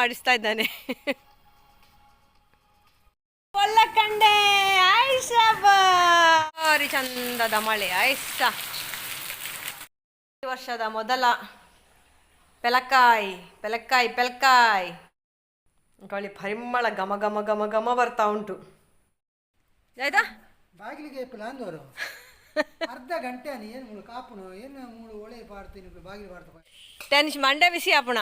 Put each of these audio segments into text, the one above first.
ಮಾಡಿಸ್ತಾ ಇದ್ದಾನೆ. ಕಂಡೆ ಭಾರಿ ಚಂದದ ಮಳೆ ಆಯ್ಸಾ ಈ ವರ್ಷದ ಮೊದಲ ಪೆಲಕಾಯಿ ಪೆಲಕಾಯಿ ಪೆಲಕಾಯಿ. ಗಾಳಿ ಪರಿಮಳ ಘಮ ಘಮ ಘಮ ಘಮ ಬರ್ತಾ ಉಂಟು. ಆಯ್ತಾ ಬಾಗಿಲಿಗೆ ಪ್ಲಾಂದವರು ಅರ್ಧ ಗಂಟೆ ಏನು ಮೂಳು ಕಾಪುನು ಏನು ಮೂಳು ಒಳೆ ಪಾಡ್ತೀನಿ ಬಾಗಿಲು ಪಾಡ್ತಾ. ಟೆನ್ಶ್ ಮಂಡೆ ಬಿಸಿ ಆಪುಣ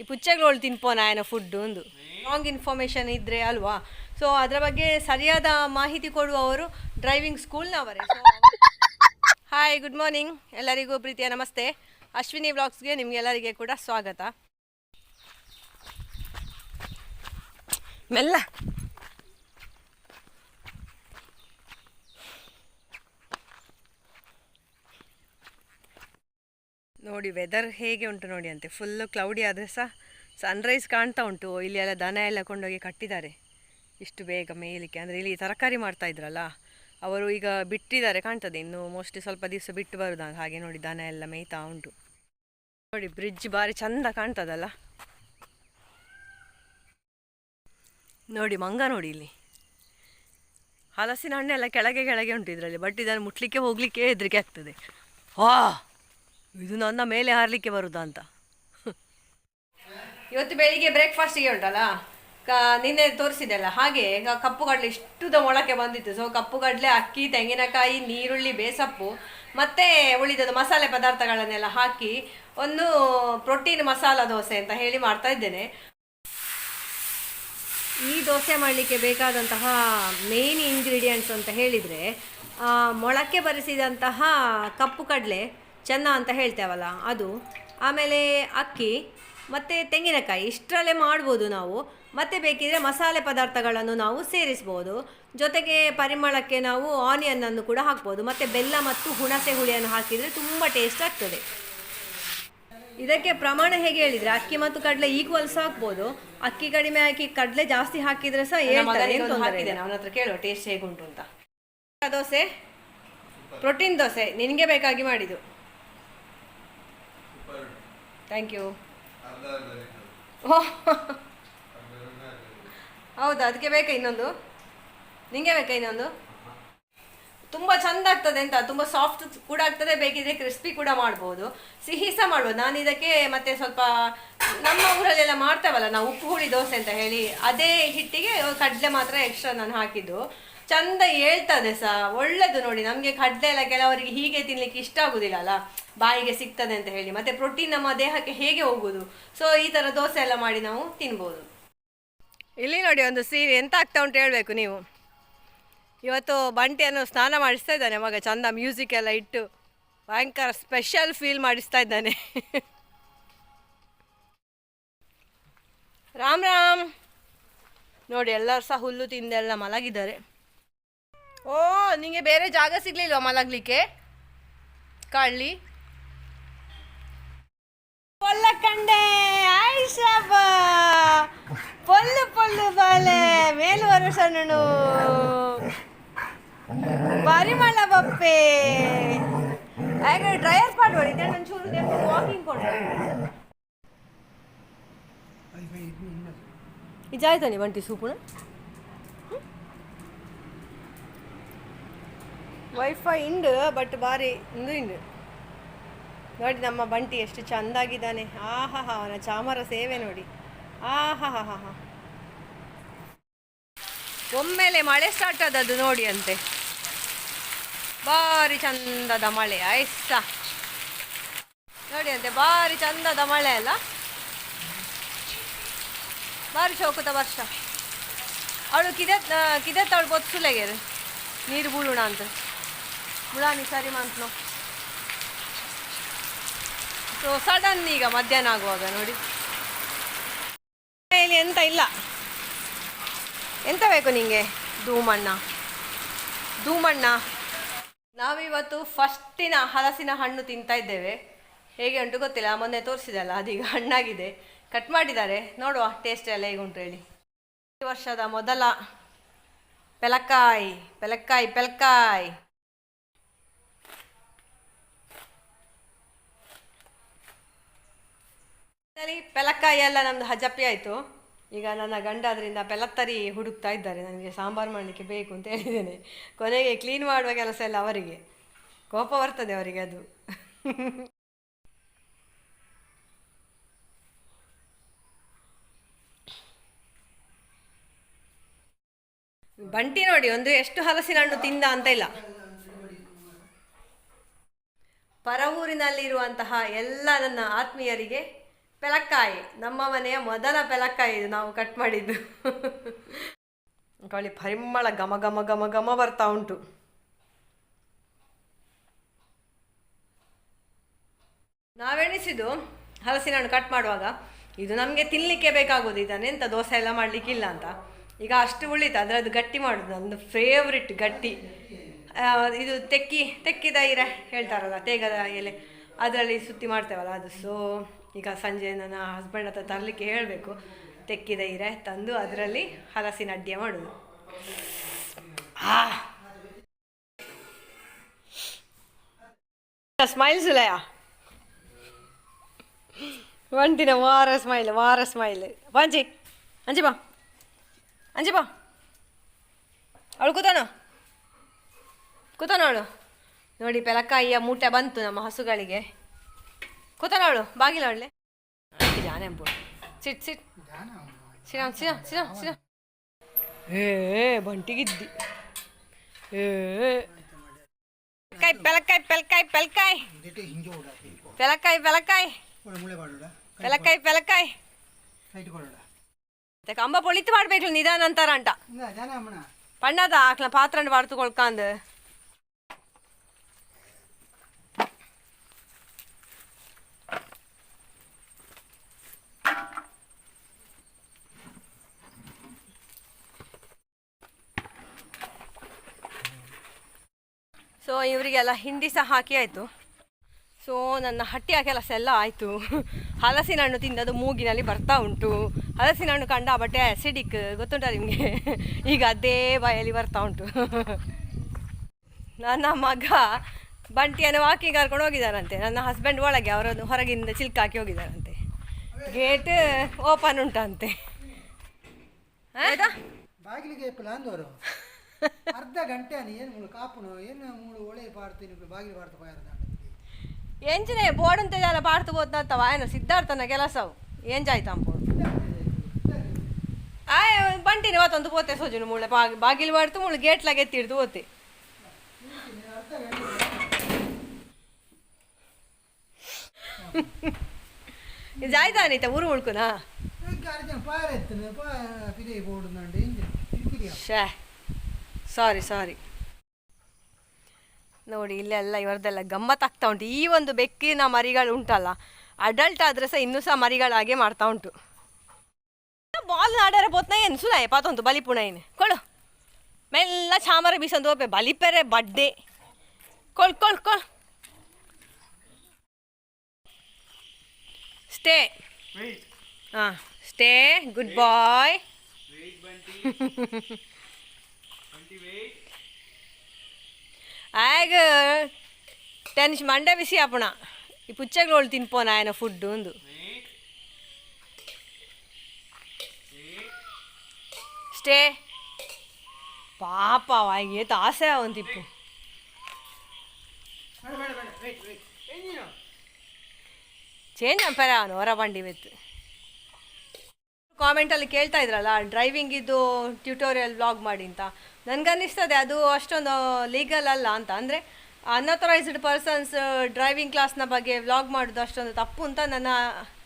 ಈ ಪುಚ್ಚಗಳು ತಿನ್ಪೋ ನಾಯನ ಫುಡ್ ಒಂದು ರಾಂಗ್ ಇನ್ಫಾರ್ಮೇಶನ್ ಇದ್ರೆ ಅಲ್ವಾ? ಸೊ ಅದರ ಬಗ್ಗೆ ಸರಿಯಾದ ಮಾಹಿತಿ ಕೊಡುವವರು ಡ್ರೈವಿಂಗ್ ಸ್ಕೂಲ್ನವರೇ ಹಾಯ್ ಗುಡ್ ಮಾರ್ನಿಂಗ್ ಎಲ್ಲರಿಗೂ ಪ್ರೀತಿಯ ನಮಸ್ತೆ. ಅಶ್ವಿನಿ ಬ್ಲಾಗ್ಸ್ಗೆ ನಿಮಗೆಲ್ಲರಿಗೆ ಕೂಡ ಸ್ವಾಗತ. ಮೆಲ್ಲ. ನೋಡಿ ವೆದರ್ ಹೇಗೆ ಉಂಟು ನೋಡಿ ಅಂತೆ. ಫುಲ್ಲು ಕ್ಲೌಡಿ ಆದರೆ ಸಹ ಸನ್ರೈಸ್ ಕಾಣ್ತಾ ಉಂಟು. ಇಲ್ಲಿ ಎಲ್ಲ ದನ ಎಲ್ಲ ಕೊಂಡೋಗಿ ಕಟ್ಟಿದ್ದಾರೆ. ಇಷ್ಟು ಬೇಗ ಮೇಯಲಿಕ್ಕೆ. ಅಂದರೆ ಇಲ್ಲಿ ತರಕಾರಿ ಮಾಡ್ತಾ ಇದ್ರಲ್ಲ, ಅವರು ಈಗ ಬಿಟ್ಟಿದ್ದಾರೆ ಕಾಣ್ತದೆ. ಇನ್ನು ಮೋಸ್ಟ್ಲಿ ಸ್ವಲ್ಪ ದಿವಸ ಬಿಟ್ಟು ಬರುದ ಹಾಗೆ ನೋಡಿ, ದನ ಎಲ್ಲ ಮೇಯ್ತಾ ಉಂಟು. ನೋಡಿ ಬ್ರಿಡ್ಜ್ ಭಾರಿ ಚಂದ ಕಾಣ್ತದಲ್ಲ. ನೋಡಿ, ಮಂಗ ನೋಡಿ ಇಲ್ಲಿ. ಹಲಸಿನ ಹಣ್ಣೆಲ್ಲ ಕೆಳಗೆ ಕೆಳಗೆ ಉಂಟು ಇದರಲ್ಲಿ ಬಟ್ ಇದನ್ನು ಮುಟ್ಲಿಕ್ಕೆ ಹೋಗ್ಲಿಕ್ಕೆ ಹೆದರಿಕೆ ಆಗ್ತದೆ. ವಾ ಇದು ನನ್ನ ಮೇಲೆ ಹಾರ್ಲಿಕ್ಕೆ ಬರುದಾ ಅಂತ. ಇವತ್ತು ಬೆಳಿಗ್ಗೆ ಬ್ರೇಕ್ಫಾಸ್ಟಿಗೆ ಉಂಟಲ್ಲ? ನಿನ್ನೆ ನಿನ್ನೆ ತೋರಿಸಿದೆಲ್ಲ ಹಾಗೆ ಕಪ್ಪು ಕಡಲೆ ಇಷ್ಟುದ ಮೊಳಕೆ ಬಂದಿತ್ತು. ಸೊ ಕಪ್ಪು ಕಡಲೆ, ಅಕ್ಕಿ, ತೆಂಗಿನಕಾಯಿ ನೀರುಳ್ಳಿ ಬೇಸಪ್ಪು, ಮತ್ತೆ ಉಳಿದದ ಮಸಾಲೆ ಪದಾರ್ಥಗಳನ್ನೆಲ್ಲ ಹಾಕಿ ಒಂದು ಪ್ರೋಟೀನ್ ಮಸಾಲ ದೋಸೆ ಅಂತ ಹೇಳಿ ಮಾಡ್ತಾ ಇದ್ದೇನೆ. ಈ ದೋಸೆ ಮಾಡಲಿಕ್ಕೆ ಬೇಕಾದಂತಹ ಮೇನ್ ಇಂಗ್ರೀಡಿಯೆಂಟ್ಸ್ ಅಂತ ಹೇಳಿದರೆ ಮೊಳಕೆ ಬರಿಸಿದಂತಹ ಕಪ್ಪು ಕಡಲೆ ಚೆನ್ನ ಅಂತ ಹೇಳ್ತೇವಲ್ಲ ಅದು. ಆಮೇಲೆ ಅಕ್ಕಿ ಮತ್ತು ತೆಂಗಿನಕಾಯಿ ಇಷ್ಟರಲ್ಲೇ ಮಾಡ್ಬೋದು ನಾವು. ಮತ್ತೆ ಬೇಕಿದ್ರೆ ಮಸಾಲೆ ಪದಾರ್ಥಗಳನ್ನು ನಾವು ಸೇರಿಸ್ಬೋದು. ಜೊತೆಗೆ ಪರಿಮಳಕ್ಕೆ ನಾವು ಆನಿಯನ್ನನ್ನು ಕೂಡ ಹಾಕ್ಬೋದು. ಮತ್ತು ಬೆಲ್ಲ ಮತ್ತು ಹುಣಸೆ ಹುಳಿಯನ್ನು ಹಾಕಿದರೆ ತುಂಬ ಟೇಸ್ಟ್ ಆಗ್ತದೆ. ಇದಕ್ಕೆ ಪ್ರಮಾಣ ಹೇಗೆ ಹೇಳಿದ್ರೆ ಅಕ್ಕಿ ಮತ್ತು ಕಡಲೆ ಈಕ್ವಲ್ಸ್ ಹಾಕ್ಬೋದು. ಅಕ್ಕಿ ಕಡಿಮೆ ಹಾಕಿ ಕಡಲೆ ಜಾಸ್ತಿ ಹಾಕಿದರೆ ಸಹ ಹಾಕಿದ್ದೇನೆ ಅವನ ಹತ್ರ ಕೇಳುವ ಟೇಸ್ಟ್ ಹೇಗುಂಟು ಅಂತ. ದೋಸೆ ಪ್ರೋಟೀನ್ ದೋಸೆ ನಿನಗೆ ಬೇಕಾಗಿ ಮಾಡಿದ್ದು. ಥ್ಯಾಂಕ್ ಯು ಹೌದಾ? ಅದಕ್ಕೆ ಬೇಕಾ ಇನ್ನೊಂದು? ನಿಂಗೆ ಬೇಕಾ ಇನ್ನೊಂದು? ತುಂಬ ಚೆಂದ ಆಗ್ತದೆ ಅಂತ ತುಂಬ ಸಾಫ್ಟ್ ಕೂಡ ಆಗ್ತದೆ ಬೇಕಿದ್ರೆ ಕ್ರಿಸ್ಪಿ ಕೂಡ ಮಾಡ್ಬೋದು. ಸಿಹಿ ಸಹ ಮಾಡ್ಬೋದು. ನಾನು ಇದಕ್ಕೆ ಮತ್ತೆ ಸ್ವಲ್ಪ ನಮ್ಮ ಊರಲ್ಲೆಲ್ಲ ಮಾಡ್ತೇವಲ್ಲ ನಾವು ಉಪ್ಪು ಹುಳಿ ದೋಸೆ ಅಂತ ಹೇಳಿ ಅದೇ ಹಿಟ್ಟಿಗೆ ಕಡಲೆ ಮಾತ್ರ ಎಕ್ಸ್ಟ್ರಾ ನಾನು ಹಾಕಿದ್ದು. ಚಂದ ಹೇಳ್ತದೆ ಸಹ ಒಳ್ಳೇದು ನೋಡಿ. ನಮಗೆ ಕಡಲೆ ಎಲ್ಲ ಕೆಲವರಿಗೆ ಹೀಗೆ ತಿನ್ಲಿಕ್ಕೆ ಇಷ್ಟ ಆಗುದಿಲ್ಲ ಅಲ್ಲ? ಬಾಯಿಗೆ ಸಿಗ್ತದೆ ಅಂತ ಹೇಳಿ. ಮತ್ತೆ ಪ್ರೋಟೀನ್ ನಮ್ಮ ದೇಹಕ್ಕೆ ಹೇಗೆ ಹೋಗುದು? ಸೊ ಈ ಥರ ದೋಸೆ ಎಲ್ಲ ಮಾಡಿ ನಾವು ತಿನ್ಬೋದು. ಇಲ್ಲಿ ನೋಡಿ ಒಂದು ಸೀರೆ. ಎಂತ ಆಗ್ತಾ ಉಂಟು ಹೇಳಬೇಕು ನೀವು? ಇವತ್ತು ಬಂಟಿಯನ್ನು ಸ್ನಾನ ಮಾಡಿಸ್ತಾ ಇದ್ದಾನೆ ಮಗ. ಚಂದ ಮ್ಯೂಸಿಕ್ ಎಲ್ಲ ಇಟ್ಟು ಭಯಂಕರ ಸ್ಪೆಷಲ್ ಫೀಲ್ ಮಾಡಿಸ್ತಾ ಇದ್ದಾನೆ. ರಾಮ್ ರಾಮ್. ನೋಡಿ, ಎಲ್ಲರೂ ಸಹ ಹುಲ್ಲು ತಿಂದೆಲ್ಲ ಮಲಗಿದ್ದಾರೆ. ನಿಂಗೆ ಬೇರೆ ಜಾಗ ಸಿಗ್ಲಿಲ್ವಾ ಮಲಗ್ಲಿಕ್ಕೆ? ಕಳ್ಳಿ. ಪೊಲ್ಲಕಂಡೆ ಆಯ್ಷಾಬ ಪೊಲ್ಲು ಪೊಲ್ಲು ಬಾಲೆ ಮೇಲು ವರುಷನು ಪರಿಮಳ ಬಪ್ಪೆ. ಹಾಗೆ ಡ್ರೈಯರ್ ಪಾಡ್ಬೇಡಿ ನಾನು ಒಂಚೂರು ವಾಕಿಂಗ್ ಕೊಡು. ಇಜಾಯ್ತಾನೆ ಬಂಟಿ ಸೂಪುಣ ವೈಫೈ ಇಂಡು ಬಟ್ ಭಾರಿ ಇಂದು ಇಂಡು ನೋಡಿ ನಮ್ಮ ಬಂಟಿ ಎಷ್ಟು ಚಂದಾಗಿದ್ದಾನೆ. ಆಹಾ ಅವನ ಚಾಮರ ಸೇವೆ ನೋಡಿ. ಆಹಾ ಹಾ ಹಾ ಒಮ್ಮೆಲೆ ಮಳೆ ಸ್ಟಾರ್ಟ್ ಆದದ್ದು ನೋಡಿ ಅಂತೆ ಭಾರಿ ಚಂದದ ಮಳೆ ಆಯ್ಸ ನೋಡಿ ಅಂತೆ ಭಾರಿ ಚಂದದ ಮಳೆ ಅಲ್ಲ? ಭಾರಿ ಚೌಕದ ವರ್ಷ. ಅವಳು ಕಿದೆ ಕಿದೆ ಅವಳು ಬೊತ್ಸುಲೆಗೆರು ನೀರು ಬೀಳೋಣ ಅಂತ. ಮುಳಾನಿ ಸರಿ ಮಂತ್ನು ಸೊ ಸಡನ್ ಈಗ ಮಧ್ಯಾಹ್ನ ಆಗುವಾಗ ನೋಡಿ. ಇಲ್ಲಿ ಎಂತ ಇಲ್ಲ. ಎಂತ ಬೇಕು ನಿಂಗೆ? ಧೂಮಣ್ಣ. ಧೂಮಣ್ಣ. ನಾವಿವತ್ತು ಫಸ್ಟಿನ ಹಲಸಿನ ಹಣ್ಣು ತಿಂತಾ ಇದ್ದೇವೆ. ಹೇಗೆ ಉಂಟು ಗೊತ್ತಿಲ್ಲ, ಮೊನ್ನೆ ತೋರಿಸಿದಲ್ಲ, ಅದೀಗ ಹಣ್ಣಾಗಿದೆ. ಕಟ್ ಮಾಡಿದ್ದಾರೆ. ನೋಡುವ ಟೇಸ್ಟ್ ಎಲ್ಲ ಹೇಗುಂಟು ಹೇಳಿ. ಈ ವರ್ಷದ ಮೊದಲ ಪೆಲಕಾಯಿ ಪೆಲಕಾಯಿ ಪೆಲಕಾಯಿ. ಅಲ್ಲಿ ಪೆಲಕ್ಕಾಯಿ ಎಲ್ಲ ನಮ್ದು ಹಜಪ್ಪಿ ಆಯಿತು. ಈಗ ನನ್ನ ಗಂಡ ಅದರಿಂದ ಪೆಲತ್ತರಿ ಹುಡುಕ್ತಾ ಇದ್ದಾರೆ. ನನಗೆ ಸಾಂಬಾರು ಮಾಡಲಿಕ್ಕೆ ಬೇಕು ಅಂತ ಹೇಳಿದ್ದೇನೆ. ಕೊನೆಗೆ ಕ್ಲೀನ್ ಮಾಡುವ ಕೆಲಸ ಎಲ್ಲ ಅವರಿಗೆ. ಕೋಪ ಬರ್ತದೆ ಅವರಿಗೆ ಅದು. ಬಂಟಿ ನೋಡಿ, ಒಂದು ಎಷ್ಟು ಹಲಸಿನ ಹಣ್ಣು ತಿಂದ ಅಂತ ಇಲ್ಲ. ಪರವೂರಿನಲ್ಲಿರುವಂತಹ ಎಲ್ಲ ನನ್ನ ಆತ್ಮೀಯರಿಗೆ ಪೆಲಕ್ಕಾಯಿ, ನಮ್ಮ ಮನೆಯ ಮೊದಲ ಪೆಲಕ್ಕಾಯಿ ಇದು ನಾವು ಕಟ್ ಮಾಡಿದ್ದು. ಕಳಿ ಪರಿಮಳ ಘಮ ಘಮ ಘಮ ಘಮ ಬರ್ತಾ ಉಂಟು. ನಾವೆಣಿಸಿದ್ದು ಹಲಸಿನ ಹಣ್ಣು ಕಟ್ ಮಾಡುವಾಗ, ಇದು ನಮಗೆ ತಿನ್ನಲಿಕ್ಕೆ ಬೇಕಾಗೋದು ಇದನ್ನೆಂತ ದೋಸೆ ಎಲ್ಲ ಮಾಡಲಿಕ್ಕಿಲ್ಲ ಅಂತ. ಈಗ ಅಷ್ಟು ಉಳಿತು ಅದರದ್ದು ಗಟ್ಟಿ ಮಾಡೋದು, ನಂದು ಫೇವ್ರೆಟ್ ಗಟ್ಟಿ. ಇದು ತೆಕ್ಕಿ, ತೆಕ್ಕಿದ ಇರ ಹೇಳ್ತಾರಲ್ಲ, ತೇಗದ ಎಲೆ, ಅದರಲ್ಲಿ ಸುತ್ತಿ ಮಾಡ್ತೇವಲ್ಲ ಅದು. ಸೊ ಈಗ ಸಂಜೆ ನನ್ನ ಹಸ್ಬೆಂಡ್ ಹತ್ರ ತರಲಿಕ್ಕೆ ಹೇಳಬೇಕು. ತೆಕ್ಕಿದ ಇರೆ ತಂದು ಅದರಲ್ಲಿ ಹಲಸಿನ ಅಡ್ಡಿಯ ಮಾಡೋದು. ಸ್ಮೈಲ್ ಸುಲಯ. ಒಂಟಿನ ವಾರ ಸ್ಮೈಲ್ ವಾರ ಸ್ಮೈಲ್ ಬಾಂಜಿ ಅಂಜಿ ಬಾ. ಅಂಜಿ ಬಾ. ಅವಳು ಕೂತಾನ? ಕೂತಾನ ಅವಳು? ನೋಡಿ ಪೆಲಕಾಯಿಯ ಮೂಟೆ ಬಂತು ನಮ್ಮ ಹಸುಗಳಿಗೆ. ಕೂತಾನ ಅವಳು ಬಾಗಿಲ ಅವಳೆ ಜಾನೆಂಬು ಸಿಟ್ ಸಿಟ್. ಸಿಡಮ್ ಸಿಡಮ್ ಸಿಡಮ್ ಸಿಡಮ್ ಏ ಬಂಟಿಗಿದ್ದಿ. ಏ ಪೆಲಕಾಯಿ ಪೆಲಕಾಯಿ ಪೆಲಕಾಯಿ ಪೆಲಕಾಯಿ. ಹಿಂಗೆ ಓಡಾಡ್ಬೇಕು ಪೆಲಕಾಯಿ ಪೆಲಕಾಯಿ. ಒಳ್ಳೆ ಮುಳೆ ಮಾಡೋಡ ಪೆಲಕಾಯಿ ಪೆಲಕಾಯಿ. ಕೈಟ್ ಕೊಡೋಡ ಮತ್ತೆ ಕಂಬ ಪೊಳಿತು ಮಾಡ್ಬೇಕು ನಿಧಾನ ಅಂತಾರ ಅಂಟ ಹಿಂಗ ಜನ ಅಮ್ಮನ ಪಣ್ಣದ ಆಕ್ಲ ಪಾತ್ರಂಡ್ ಬಾರ್ತು ಕೊಳ್ಕಂದ್ ಸೊ ಇವರಿಗೆಲ್ಲ ಹಿಂಡಿ ಸಹ ಹಾಕಿ ಆಯಿತು. ಸೊ ನನ್ನ ಹಟ್ಟಿಯ ಕೆಲಸ ಎಲ್ಲ ಆಯಿತು. ಹಲಸಿನ ಹಣ್ಣು ತಿಂದದು ಮೂಗಿನಲ್ಲಿ ಬರ್ತಾ ಉಂಟು. ಹಲಸಿನ ಹಣ್ಣು ಕಂಡ ಬಟ್ಟೆ ಆ್ಯಸಿಡಿಕ್ ಗೊತ್ತುಂಟ ನಿಮಗೆ? ಈಗ ಅದೇ ಬಾಯಲ್ಲಿ ಬರ್ತಾ ಉಂಟು. ನನ್ನ ಮಗ ಬಂಟಿಯನ್ನು ವಾಕಿಂಗ್ ಕರ್ಕೊಂಡು ಹೋಗಿದ್ದಾರಂತೆ ನನ್ನ ಹಸ್ಬೆಂಡ್ ಒಳಗೆ ಅವರನ್ನು ಹೊರಗಿಂದ ಚಿಲ್ಕ ಹಾಕಿ ಹೋಗಿದ್ದಾರಂತೆ ಗೇಟ್ ಓಪನ್ ಉಂಟಂತೆ. ಆಯ್ತಾ ಅರ್ಧ ಗಂಟೆ ಅಲ್ಲಿ ಏನು ಮೂಳು ಕಾಪುನು ಏನು ಮೂಳು ಒಳೆ ಪಾಡ್ತೀನಿ ಬಾಗಿಲು ಪಾಡ್ತು ಪಾಯರ್ದ ಎಂಚಿನೇ ಬೋರ್ಡ್ ಜಾಲ ಪಾಡ್ತು ಹೋದ್ನಂತವ ಏನು ಸಿದ್ಧಾರ್ಥನ ಕೆಲಸವು? ಎಂಜಾಯ್ತಂಪು ಆಯ್ ಬಂಟಿನ ಇವತ್ತೊಂದು ಪೋತೆ ಸೋಜುನು ಬಾಗಿ ಬಾಗಿಲು ಮಾಡ್ತು ಮುಳ್ಳು ಗೇಟ್ಲಾಗ ಎತ್ತಿಡ್ದು ಓತೆ. ಇದು ಆಯ್ತಾನೈತ ಊರು ಉಳ್ಕುನಾ? ಶೇ ಸಾರಿ ಸಾರಿ. ನೋಡಿ ಇಲ್ಲೆಲ್ಲ ಇವರದೆಲ್ಲ ಗಮ್ಮತ್ತಾಗ್ತಾ ಉಂಟು. ಈ ಒಂದು ಬೆಕ್ಕಿನ ಮರಿಗಳು ಉಂಟಲ್ಲ ಅಡಲ್ಟ್ ಆದ್ರೆ ಸಹ ಇನ್ನೂ ಸಹ ಮರಿಗಳಾಗೆ ಮಾಡ್ತಾ ಉಂಟು. ಬಾಲ್ ನಾಡರ ಬೋತ್ನ ಏನು ಸುಲಾಯ ಪಾತೊಂದು ಬಲಿಪುಣ ಏನು? ಕೊಡು. ಮೆಲ್ಲ ಚಾಮರ ಬೀಸಂದು ಹೋಪೆ ಬಲಿಪೆರೆ ಬಡ್ಡೆ. ಕೊಳ್ ಕೊಳ್ ಕೊಳ್. ಸ್ಟೇ. ಹಾಂ ಸ್ಟೇ ಗುಡ್ ಬಾಯ್. ಆಗ ಟೆನ್ಶ್ ಮಂಡ ಬಿಸಿ ಅಪ್ಪಣ ಈ ಪುಚ್ಚಗಳು ತಿನ್ಪೋನ ಆಯನ ಫುಡ್ ಒಂದು ಸ್ಟೇ ಪಾಪ ಆಯ್ಗೆ ಏತ ಆಸೆ ಒಂದು ತಿಪ್ಪು ಚೇಂಜ್ ಅಂಪರ ಅವನು ಹೊರ ಬಂಡಿ ಬೆತ್ತು ಕಾಮೆಂಟಲ್ಲಿ ಕೇಳ್ತಾ ಇದ್ರಲ್ಲ ಡ್ರೈವಿಂಗ್ ಇದು ಟ್ಯೂಟೋರಿಯಲ್ ವ್ಲಾಗ್ ಮಾಡಿ ಅಂತ. ನನಗನ್ನಿಸ್ತದೆ ಅದು ಅಷ್ಟೊಂದು ಲೀಗಲ್ ಅಲ್ಲ ಅಂತ. ಅಂದರೆ ಅನ್ಅಥರೈಸ್ಡ್ ಪರ್ಸನ್ಸ್ ಡ್ರೈವಿಂಗ್ ಕ್ಲಾಸ್ನ ಬಗ್ಗೆ ವ್ಲಾಗ್ ಮಾಡೋದು ಅಷ್ಟೊಂದು ತಪ್ಪು ಅಂತ ನನ್ನ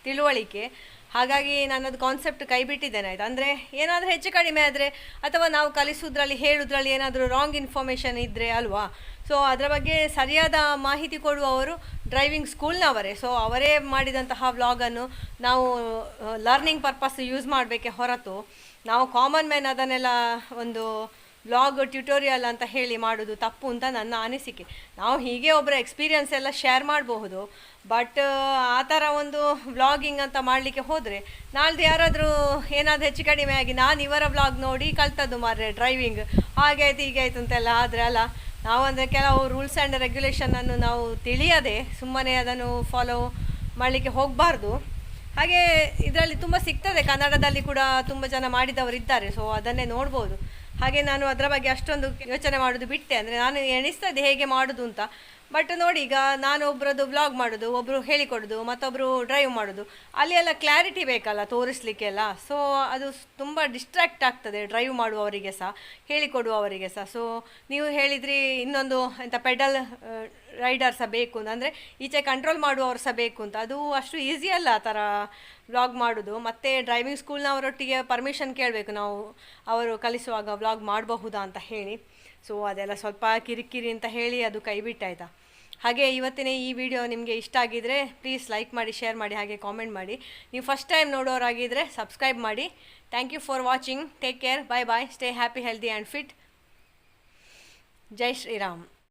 ತಿಳುವಳಿಕೆ. ಹಾಗಾಗಿ ನನ್ನದು ಕಾನ್ಸೆಪ್ಟ್ ಕೈ ಬಿಟ್ಟಿದ್ದೇನೆ ಆಯ್ತು. ಅಂದರೆ ಏನಾದರೂ ಹೆಚ್ಚು ಕಡಿಮೆ ಆದರೆ, ಅಥವಾ ನಾವು ಕಲಿಸೋದ್ರಲ್ಲಿ, ಹೇಳೋದ್ರಲ್ಲಿ ಏನಾದರೂ ರಾಂಗ್ ಇನ್ಫಾರ್ಮೇಷನ್ ಇದ್ದರೆ ಅಲ್ವಾ? ಸೊ ಅದರ ಬಗ್ಗೆ ಸರಿಯಾದ ಮಾಹಿತಿ ಕೊಡುವವರು ಡ್ರೈವಿಂಗ್ ಸ್ಕೂಲ್ನವರೇ ಸೊ ಅವರೇ ಮಾಡಿದಂತಹ ವ್ಲಾಗನ್ನು ನಾವು ಲರ್ನಿಂಗ್ ಪರ್ಪಸ್ ಯೂಸ್ ಮಾಡಬೇಕೆ ಹೊರತು ನಾವು ಕಾಮನ್ ಮ್ಯಾನ್ ಅದನ್ನೆಲ್ಲ ಒಂದು ವ್ಲಾಗ್ ಟ್ಯುಟೋರಿಯಲ್ ಅಂತ ಹೇಳಿ ಮಾಡೋದು ತಪ್ಪು ಅಂತ ನನ್ನ ಅನಿಸಿಕೆ. ನಾವು ಹೀಗೆ ಒಬ್ಬರ ಎಕ್ಸ್ಪೀರಿಯನ್ಸ್ ಎಲ್ಲ ಶೇರ್ ಮಾಡಬಹುದು ಬಟ್ ಆ ಥರ ಒಂದು ವ್ಲಾಗಿಂಗ್ ಅಂತ ಮಾಡಲಿಕ್ಕೆ ಹೋದರೆ ನಾಳ್ದು ಯಾರಾದರೂ ಏನಾದರೂ ಹೆಚ್ಚು ಕಡಿಮೆ ಆಗಿ ನಾನು ಇವರ ವ್ಲಾಗ್ ನೋಡಿ ಕಲ್ತದ್ದು ಮಾರ್ರೆ ಡ್ರೈವಿಂಗ್ ಹಾಗೆ ಆಯ್ತು, ಹೀಗೆ ಆಯ್ತು ಅಂತೆಲ್ಲ ಆದರೆ ಅಲ್ಲ ನಾವು ಅಂದರೆ ಕೆಲವು ರೂಲ್ಸ್ ಆ್ಯಂಡ್ ರೆಗ್ಯುಲೇಷನನ್ನು ನಾವು ತಿಳಿಯದೆ ಸುಮ್ಮನೆ ಅದನ್ನು ಫಾಲೋ ಮಾಡಲಿಕ್ಕೆ ಹೋಗಬಾರ್ದು. ಹಾಗೆ ಇದರಲ್ಲಿ ತುಂಬ ಸಿಗ್ತದೆ, ಕನ್ನಡದಲ್ಲಿ ಕೂಡ ತುಂಬ ಜನ ಮಾಡಿದವರು ಇದ್ದಾರೆ ಸೊ ಅದನ್ನೇ ನೋಡ್ಬೋದು. ಹಾಗೆ ನಾನು ಅದರ ಬಗ್ಗೆ ಅಷ್ಟೊಂದು ಯೋಚನೆ ಮಾಡೋದು ಬಿಟ್ಟೆ, ಅಂದರೆ ನಾನು ಎಣಿಸ್ತದೆ ಹೇಗೆ ಮಾಡೋದು ಅಂತ. ಬಟ್ ನೋಡಿ, ಈಗ ನಾನು ಒಬ್ಬರದ್ದು ವ್ಲಾಗ್ ಮಾಡೋದು ಒಬ್ಬರು ಹೇಳಿಕೊಡೋದು ಮತ್ತೊಬ್ಬರು ಡ್ರೈವ್ ಮಾಡೋದು. ಅಲ್ಲಿ ಎಲ್ಲ ಕ್ಲಾರಿಟಿ ಬೇಕಲ್ಲ ತೋರಿಸ್ಲಿಕ್ಕೆಲ್ಲ. ಸೊ ಅದು ತುಂಬ ಡಿಸ್ಟ್ರಾಕ್ಟ್ ಆಗ್ತದೆ ಡ್ರೈವ್ ಮಾಡುವವರಿಗೆ ಸಹ, ಹೇಳಿಕೊಡುವವರಿಗೆ ಸಹ. ಸೊ ನೀವು ಹೇಳಿದ್ರಿ ಇನ್ನೊಂದು ಎಂಥ ಪೆಡಲ್ ರೈಡರ್ ಸಹ ಬೇಕು ಅಂತ. ಅಂದರೆ ಈಚೆ ಕಂಟ್ರೋಲ್ ಮಾಡುವವರು ಸಹ ಬೇಕು ಅಂತ. ಅದು ಅಷ್ಟು ಈಸಿ ಅಲ್ಲ ಆ ಥರ ವ್ಲಾಗ್ ಮಾಡೋದು. ಮತ್ತು ಡ್ರೈವಿಂಗ್ ಸ್ಕೂಲ್ನವರೊಟ್ಟಿಗೆ ಪರ್ಮಿಷನ್ ಕೇಳಬೇಕು ನಾವು. ಅವರು ಕಲಿಸುವಾಗ ವ್ಲಾಗ್ ಮಾಡಬಹುದಾ ಅಂತ ಹೇಳಿ. ಸೊ ಅದೆಲ್ಲ ಸ್ವಲ್ಪ ಕಿರಿಕಿರಿ ಅಂತ ಹೇಳಿ ಅದು ಕೈ ಬಿಟ್ಟಾಯ್ತಾ. ಹಾಗೆ ಇವತ್ತಿನ ಈ ವಿಡಿಯೋ ನಿಮಗೆ ಇಷ್ಟ ಆಗಿದರೆ ಪ್ಲೀಸ್ ಲೈಕ್ ಮಾಡಿ ಶೇರ್ ಮಾಡಿ, ಹಾಗೆ ಕಾಮೆಂಟ್ ಮಾಡಿ. ನೀವು ಫಸ್ಟ್ ಟೈಮ್ ನೋಡೋರಾಗಿದ್ದರೆ ಸಬ್ಸ್ಕ್ರೈಬ್ ಮಾಡಿ. Thank you for watching take care bye bye stay happy healthy and fit Jai Shriram